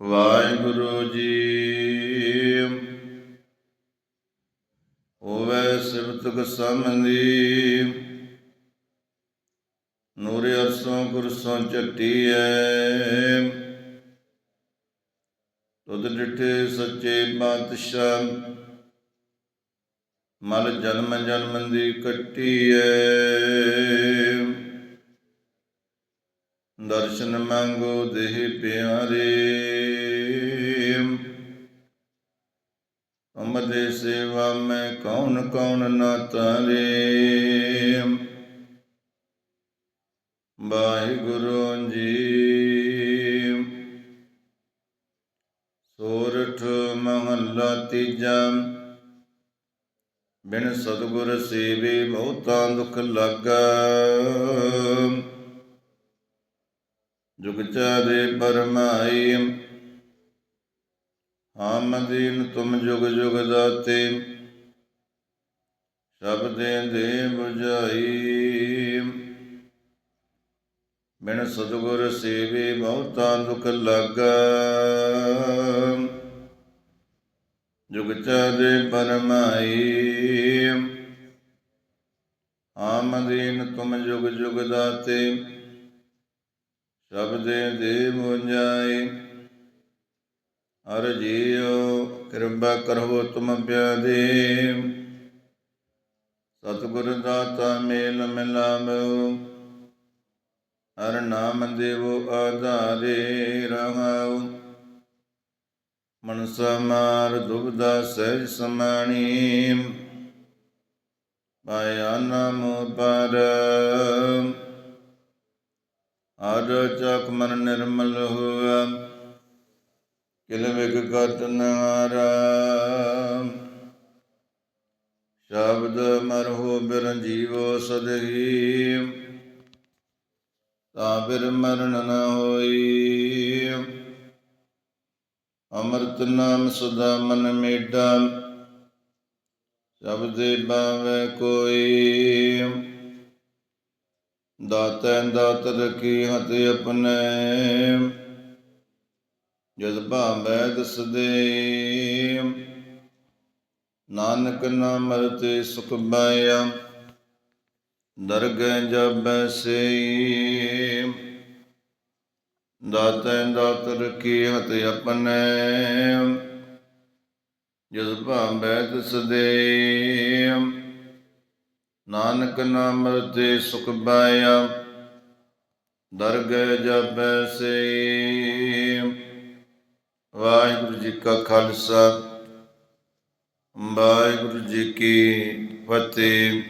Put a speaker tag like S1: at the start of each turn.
S1: ਵਾਹਿਗੁਰੂ ਜੀ। ਹੋਵੇ ਸਿਵਤਕ ਸਮੰਦੀ ਨੂਰੇ ਅਰਸੋਂ ਗੁਰਸੋਂ ਚੱਟੀਐ ਤੁਧ ਡਿਠੇ ਸੱਚੇ ਪਾਤਸ਼ਾਹ। ਮਲ ਜਨਮ ਜਨਮ ਦੀ ਕੱਟੀ ਐ ਮੰਗੋ ਦੇਹ ਪਿਆਰੇ। ਤੁਮ ਸੇਵਾ ਮੈਂ ਕੌਣ ਕੌਣ ਨਾ ਤਾਰੇ। ਵਾਹਿਗੁਰੂ ਜੀ, ਸੋਰਠ ਮਹੱਲਾ ਤੀਜਾ। ਬਿਨ ਸਤਿਗੁਰ ਸੇਵੇ ਬਹੁਤਾ ਦੁਖ ਲੱਗਾ। ਜੁਗ ਦੇ ਪਰਮਾਈ। ਆਮਦੀਨ ਤੁਮ ਜੁਗ ਜੁਗ ਦਾਤੇ। ਸ਼ਬਦੇ ਦੇ 부ਝਾਈ ਬਿਨ ਸਤਿਗੁਰ ਸੇਵੇ ਬਹੁਤਾ ਦੁਖ ਲਾਗਾ। ਜੁਗਚਾ ਦੇ ਪਰਮਾਈ। ਆਮਦੀਨ ਤੁਮ ਜੁਗ ਜੁਗ ਦਾਤੇ। ਸ਼ਬਦੇ ਦੇ ਮੁੰਜਾਈ, ਹਰ ਜੀਉ ਕਿਰਪਾ ਕਰੋ ਤੁਮ ਪਿਆਦੇ ਸਤਿਗੁਰ ਦਾਤਾ ਮੇਲ ਮਿਲਾਵੋ, ਹਰ ਨਾਮ ਦੇਵੋ ਆਧਾਰੇ ਰਹਾਉ ਮਨਸਾ ਮਾਰ ਦੁਬਦਾ ਸਹਿਜ ਸਮਾਣੀ ਪਾਇਆ ਨਾਮ ਪਰ ਆਦ ਚਕ ਮਨ ਨਿਰਮਲ ਹੋਆ ਕਿਲ ਵਿਗ ਕਟ ਨਾਰਾ ਸ਼ਬਦ ਮਰਹੁ ਬਿਰ ਜੀਵੋ ਸਦਹੀ, ਤਾ ਬਿਰ ਮਰਨ ਨ ਹੋਈ। ਅੰਮ੍ਰਿਤ ਨਾਮ ਸਦਾ ਮਨ ਮੇਡਾ ਸ਼ਬਦੇ ਬਾਵੇ ਕੋਈ। ਦਾਤੈ ਦਾਤ ਰਖੀ ਹੱਥ ਆਪਣੇ। ਜਦ ਭਾਵੈ ਦਸਦੇ, ਨਾਨਕ ਨਾਮ ਰਤੇ ਸੁਖ ਪਾਇਆ, ਦਰਗਹਿ ਜਬੈ ਸੇ ਦਾਤੈ ਦਾਤ ਰਖੀ ਹੱਥ ਆਪਣੇ। ਜਦ ਭਾਵੈ ਦਸਦੇ ਨਾਨਕ ਨਾਮ ਰਤੇ ਸੁਖ ਪਾਇਆ ਦਰਗਹਿ ਜਪੈ ਸੇ ਵਾਹਿਗੁਰੂ ਜੀ ਕਾ ਖਾਲਸਾ, ਵਾਹਿਗੁਰੂ ਜੀ ਕੀ ਫਤਿਹ।